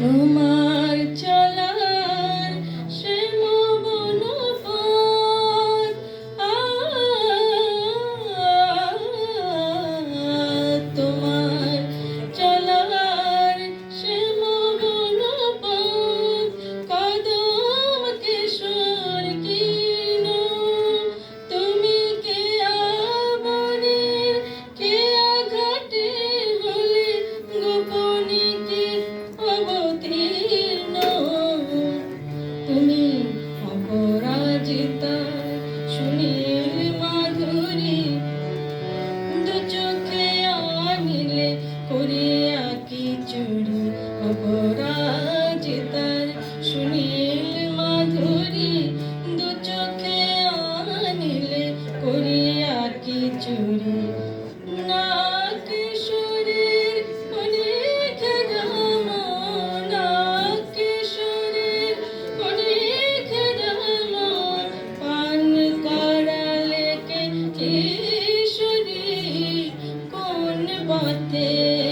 Tu marcha. নীল মাধুরী, দু চোখে আনিলে করিয়া কি চুরি অপরাজ তার সুনীল মাধুরী, দু চোখে আনিলে করিয়া কি চুরি। না poetry.